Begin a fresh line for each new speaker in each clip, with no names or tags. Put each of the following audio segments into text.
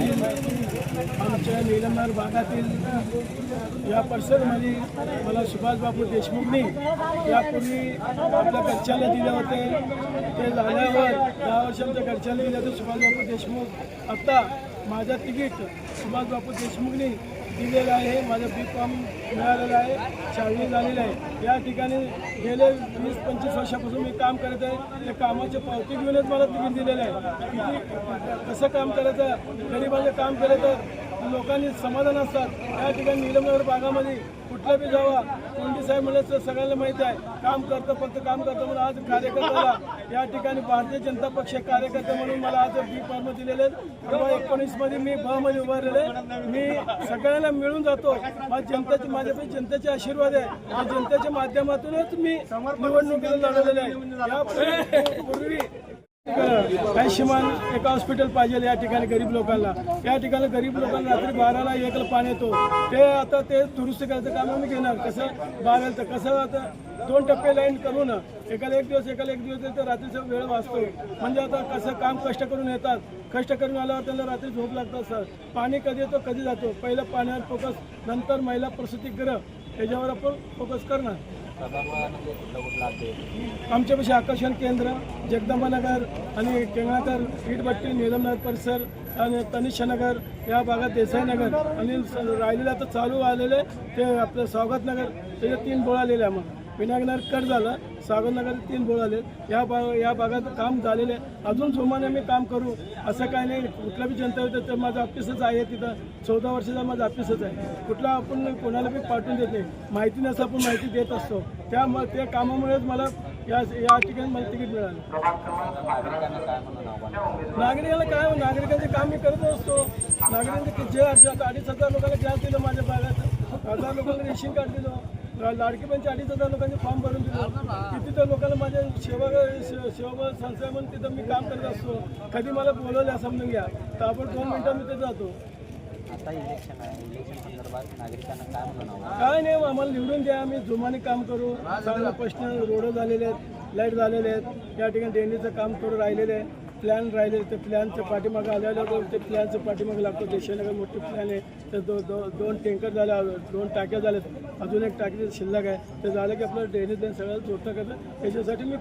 आमच्या निलंबर भागातील या परिसरमध्ये मला सुभाषबाबू देशमुखनी यापूर्वी आपल्या घरच्याला दिले होते. ते झाल्यावर दहा वर्ष आमच्या घरच्याला दिले होते सुभाषबाबू देशमुख. आत्ता माझं तिकीट सुभाषबाबू देशमुखनी दिलेलं आहे. माझं बी कॉम मिळालेलं आहे. छावणी झालेलं आहे. या ठिकाणी गेले वीस पंचवीस वर्षापासून मी काम करत आहे. त्या कामाचे पावती घेऊनच मला तिकीट दिलेलं आहे. किती कसं काम करायचं? गरिबाचं काम केलं तर लोकांनी समाधान असतात. या ठिकाणी निलमनगर भागामध्ये कुठलं बी जावा कोंडी साहेब म्हणलं तर सगळ्यांना माहिती आहे काम करतं फक्त काम करतं म्हणून आज कार्यकर्त्याला या ठिकाणी भारतीय जनता पक्ष कार्यकर्ते म्हणून मला आज बी फॉर्म दिलेले तेव्हा एकोणीसमध्ये मी ब मध्ये उभारलेले मी सगळ्यांना मिळून जातो. माझ्या जनतेचे माझ्यापैकी जनतेचे आशीर्वाद आहे. आणि जनतेच्या माध्यमातूनच मी निवडणुकीला लढवलेले आहे. पूर्वी आयुष्यमान एक हॉस्पिटल पाहिजे या ठिकाणी गरीब लोकांना. या ठिकाणी गरीब लोकांना रात्री बाराला एकला पाणी येतो. ते आता ते दुरुस्त करायचं काम आम्ही घेणार. कसं बाराला तर कसं आता दोन टप्पे लाईन करून एकाला एक दिवस एकाला एक दिवस तर रात्रीचा वेळ वाचतो म्हणजे आता कसं काम कष्ट करून येतात. कष्ट करून आल्यावर त्यांना रात्री झोप लागतात सर. पाणी कधी येतो कधी जातो? पहिलं पाण्यावर फोकस नंतर महिला प्रसूतिगृह याच्यावर आपण फोकस करणार. आमच्यापाशी आकर्षण केंद्र जगदंबानगर आणि केंगणाकर ईटभट्टी निलमनगर परिसर आणि तनिष्ठनगर या भागात देसाईनगर आणि राहिलेलं आता चालू आलेले ते आपलं स्वागतनगर त्याचे तीन बोळ आलेले आहे मग कट झाला सागरनगर तीन बोळ आले. या भाग या भागात काम झालेले आहे. अजून जोमाने मी काम करू. असं काही नाही. कुठला बी जनता होतं तर माझं ऑफिसच आहे तिथं. चौदा वर्षाचा माझं ऑफिसच आहे. कुठला आपण कोणाला बी पाठवून देत नाही. माहिती नसं आपण माहिती देत असतो. त्या म- त्या कामामुळेच मला या या ठिकाणी मला तिकीट मिळालं. नागरिकाला काय हो, नागरिकांचे काम मी करत असतो. नागरिकांचे कि- जे अशा अडीच हजार लोकांना गॅस दिलं माझ्या भागात. हजार लोकांना रेशन कार्ड दिलं. लाडकी पंच अडीच हजार लोकांचे फॉर्म भरून दिलं. किती तर लोकांना माझ्या सेवा सेवा संस्था म्हणून तिथं मी काम करत असतो. कधी मला बोलवलं समजून घ्या. तर आपण दोन मिनिटं मी तिथं जातो.
आता इलेक्शन आहे. इलेक्शन संदर्भात नागरिकांना काय म्हणावं?
काय नाही आम्हाला निवडून द्या. आम्ही जोमाने काम करू. चांगलं प्रश्न रोड झालेले आहेत लाइट झालेले आहेत. या ठिकाणी ड्रेनेजचं काम थोडं राहिलेलं आहे. प्लॅन राहिले ते प्लॅनचं पाठीमागं आल्यावर ते प्लॅनचं पाठीमागं लागतो. देशानगर मोठे प्लॅन आहे. तर दो दो दोन टँकर झाले दोन टाक्या झाल्यात अजून एक टाकी शिल्लक आहे. ते झालं की आपलं ड्रेनेज सगळं जोडतं करतं. त्याच्यासाठी मी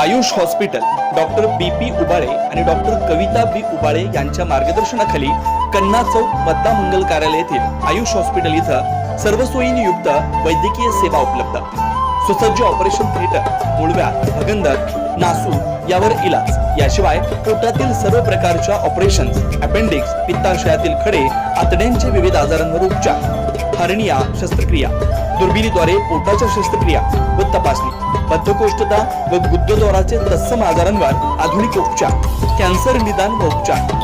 Ayush hospital doctor B P Ubale आणि डॉक्टर कविता बी उबाळे यांच्या मार्गदर्शनाखाली कन्ना चौक मत्ता मंगल कार्यालय येथील आयुष हॉस्पिटल इथं सर्व सोयींनी युक्त वैद्यकीय सेवा उपलब्ध. सुसज्ज ऑपरेशन थिएटर मुळव्या भगंदर नासू यावर इलाज. याशिवाय पोटातील सर्व प्रकारच्या ऑपरेशन अपेंडिक्स पित्ताशयातील खडे आतड्यांचे विविध आजारांवर उपचार. हर्निया शस्त्रक्रिया. दुर्बिणीद्वारे पोटाच्या शस्त्रक्रिया व तपासणी. बद्धकोष्ठता व गुद्धद्वाराचे तत्सम आजारांवर आधुनिक उपचार. कॅन्सर निदान व उपचार.